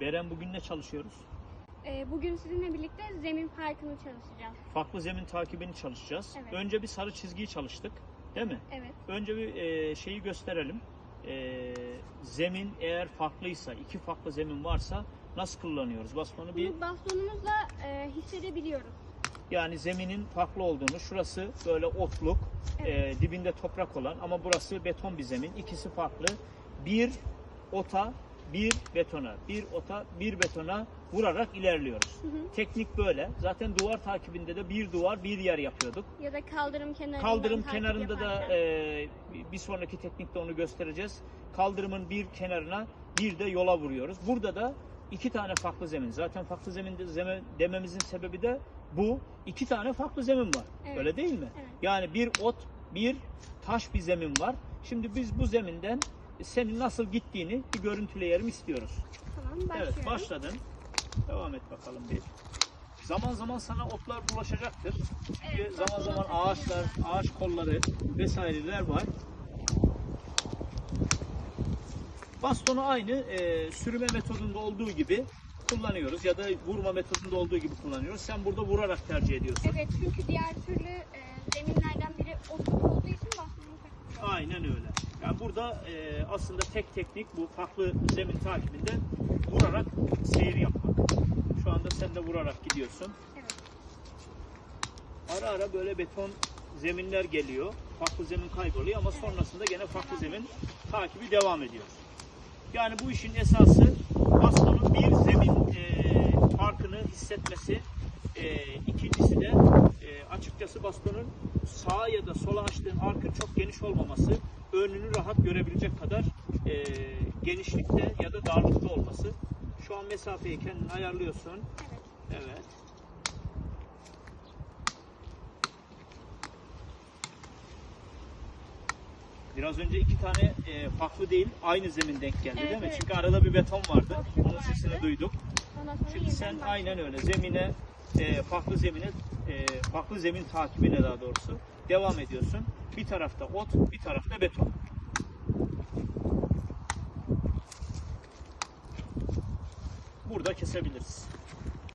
Beren bugün ne çalışıyoruz? Ee, bugün sizinle birlikte zemin parkını çalışacağız. Farklı zemin takibini çalışacağız. Evet. Önce bir sarı çizgiyi çalıştık. Değil mi? Evet. Önce bir e, şeyi gösterelim. E, zemin eğer farklıysa, iki farklı zemin varsa nasıl kullanıyoruz? Bastonu bir Bunu bastonumuzla e, hissedebiliyoruz. yani zeminin farklı olduğunu, şurası böyle otluk, Evet. e, dibinde toprak olan ama burası beton bir zemin. İkisi farklı. Bir ota, bir betona, bir ota, bir betona vurarak ilerliyoruz. Hı hı. Teknik böyle. Zaten duvar takibinde de bir duvar, bir yer yapıyorduk. Ya da kaldırım kenarından Kaldırım kenarında da yaparken. e, bir sonraki teknikte onu göstereceğiz. Kaldırımın bir kenarına bir de yola vuruyoruz. Burada da iki tane farklı zemin. Zaten farklı zemin dememizin sebebi de bu. İki tane farklı zemin var. Evet. Öyle değil mi? Evet. Yani bir ot, bir taş bir zemin var. Şimdi biz bu zeminden senin nasıl gittiğini bir görüntüleyelim istiyoruz. Tamam başlıyorum. Evet başladın. Devam et bakalım bir. Zaman zaman sana otlar bulaşacaktır. Çünkü Evet, zaman zaman ağaçlar, ağaç kolları vesaireler var. Bastonu aynı e, sürüme metodunda olduğu gibi kullanıyoruz ya da vurma metodunda olduğu gibi kullanıyoruz. Sen burada vurarak tercih ediyorsun. Evet çünkü diğer türlü e, zeminlerden biri otluk olduğu için bastonun takılıyor. Aynen öyle. Yani burada e, aslında tek teknik bu farklı zemin takibinde vurarak seyir yapmak. Şu anda sen de vurarak gidiyorsun. Evet. Ara ara böyle beton zeminler geliyor. Farklı zemin kayboluyor ama sonrasında gene farklı zemin takibi devam ediyor. Yani bu işin esası bastonun bir zemin e, farkını hissetmesi. E, ikincisi de e, açıkçası bastonun sağa ya da sola açtığın arkın çok geniş olmaması. Rahat görebilecek kadar e, genişlikte ya da darlıkta olması. Şu an mesafeyi kendin ayarlıyorsun. Evet. Evet. Biraz önce iki tane e, farklı değil, aynı zemin denk geldi Evet, değil mi? evet. Çünkü arada bir beton vardı. Boşluk Onun sesini duyduk. Şimdi sen başlıyorum. aynen öyle zemine, e, farklı zemine, e, farklı zemin takibine daha doğrusu devam ediyorsun. Bir tarafta ot, bir tarafta beton. Burada kesebiliriz.